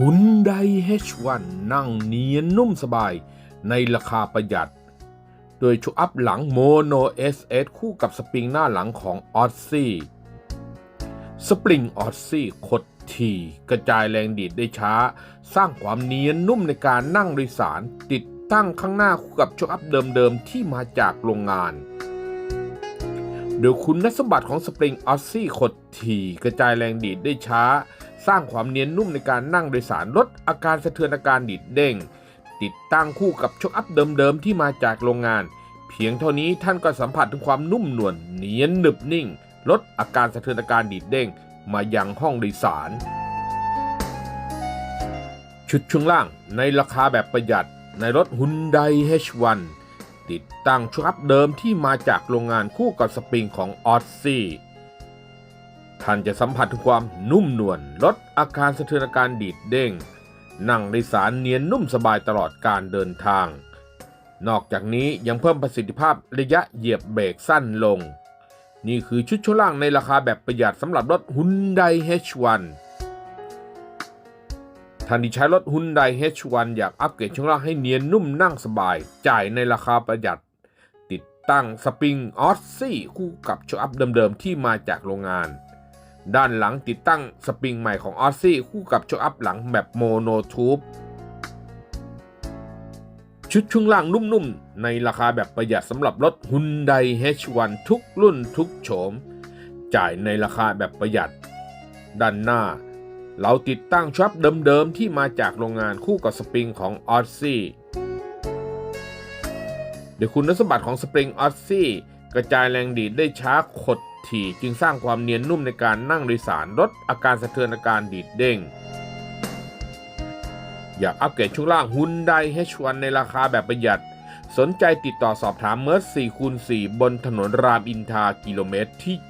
หุนได H1 นั่งเนียนนุ่มสบายในราคาประหยัด โดยชุอัพหลังโมโน SS คู่กับสปริงหน้าหลังของออ z ซี่สปริงออ z ซี่คดทีกระจายแรงดีดได้ช้า สร้างความเนียนนุ่มในการนั่งโดยสาร ติดตั้งข้างหน้าคู่กับชุอัพเดิมๆที่มาจากโรงงานโดยคุณสมบัติของสปริงออ z ซี่คดทีกระจายแรงดีดได้ช้า สร้างความเนียนนุ่มในการนั่งโดยสารลดอาการสะเทือนอาการดีดเด้ง ติดตั้งคู่กับช็อคอัพเดิมๆที่มาจากโรงงาน เพียงเท่านี้ท่านก็สัมผัสถึงความนุ่มนวลเนียนหนึบนิ่ง ลดอาการสะเทือนอาการดีดเด้ง มายังห้องโดยสาร ชุดช่วงล่างในราคาแบบประหยัดในรถ Hyundai H1 ติดตั้งช็อคอัพเดิมที่มาจากโรงงานคู่กับสปริงของ o z ซี่ ท่านจะสัมผัสถึงความนุ่มนวลลดอาการสะเทือนอาการดีดเด้ง นั่งในสารเนียนนุ่มสบายตลอดการเดินทาง นอกจากนี้ยังเพิ่มประสิทธิภาพระยะเหยียบเบรกสั้นลง นี่คือชุดช่วงล่างในราคาแบบประหยัดสำหรับรถ Hyundai H1 ท่านที่ใช้รถ Hyundai H1 อยากอัปเกรดช่วงล่างให้เนียนนุ่มนั่งสบาย จ่ายในราคาประหยัด ติดตั้งสปริงออสซี่คู่กับโชว์อัพเดิมๆที่มาจากโรงงาน ด้านหลังติดตั้งสปริงใหม่ของออซซี่คู่กับโชว์อัพหลังแบบโมโนทูบชุดช่วงล่างนุ่มๆ ในราคาแบบประหยัดสำหรับรถ Hyundai H1 ทุกรุ่นทุกโฉม จ่ายในราคาแบบประหยัด ด้านหน้า เราติดตั้งช็อปเดิมๆ ที่มาจากโรงงานคู่กับสปริงของออซซี่โดยคุณสมบัติของสปริงออซซี่ กระจายแรงดีดได้ช้าขดถี่จึงสร้างความเนียนนุ่มในการนั่งโดยสารลดอาการสะเทือนอาการดีดเด้ง อยากอัปเกรดช่วงล่าง Hyundai H1 ในราคาแบบประหยัด สนใจติดต่อสอบถามเมอร์4คูณ4บนถนนรามอินทากิโลเมตรที่ 7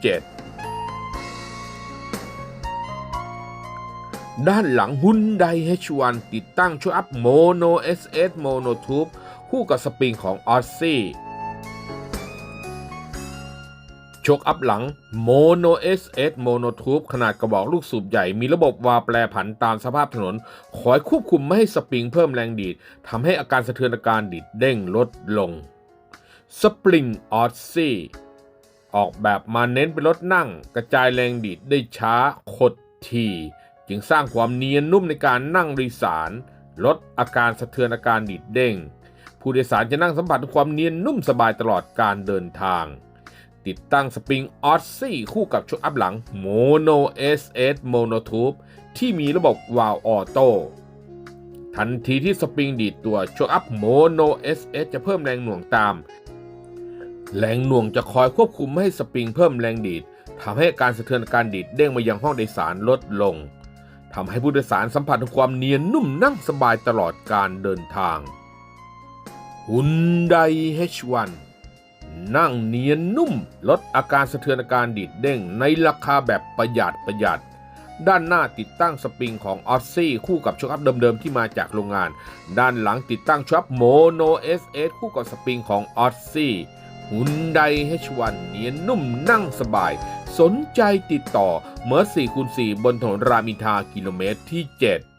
ด้านหลัง Hyundai H1 ติดตั้งช่วยอัพ Mono SS Mono Tube คู่กับสปริงของ o z ซี่ ชคอัพหลัง Mono SS Mono Tube ขนาดกระบอกลูกสูบใหญ่ มีระบบวาแปรผันตามสภาพถนน คอยควบคุมไม่ให้สปริงเพิ่มแรงดีดทำให้อาการสะเทือนอาการดีดเด้งลดลงสปริงออ z ซี่ออกแบบมาเน้นเป็นรถนั่ง กระจายแรงดีดได้ช้าขดทีจึงสร้างความเนียนนุ่มในการนั่งโดยสาร ลดอาการสะเทือนอาการดีดเด้ง ผู้โดยสารจะนั่งสัมผัสความเนียนนุ่มสบายตลอดการเดินทาง ติดตั้งสปริงออ z ซี่คู่กับชุดอัพหลัง Mono SS Mono Tube ที่มีระบบวาล์วออโต้ทันทีที่สปริงดีดตัวชุดอัพ Mono SS จะเพิ่มแรงหน่วงตาม แรงหน่วงจะคอยควบคุมไม่ให้สปริงเพิ่มแรงดีดทำให้การสะเทือนการดีดเด้งมายังห้องโดยสารลดลงทำให้ผู้โดยสารสัมผัสถึงความเนียนนุ่มนั่งสบายตลอดการเดินทาง Hyundai H1 นั่งเนียนนุ่ม ลดอาการสะเทือนอาการดีดเด้ง ในราคาแบบประหยัดประหยัด ด้านหน้าติดตั้งสปริงของออ z ซี่คู่กับช็อคอัพเดิมๆที่มาจากโรงงาน ด้านหลังติดตั้งช็อคโมโน SS คู่กับสปริงของออ z ซี่ Hyundai H1 เนียนนุ่มนั่งสบาย สนใจติดต่อเมอร์4คูณ4บนถนนรามินทากิโลเมตรที่ 7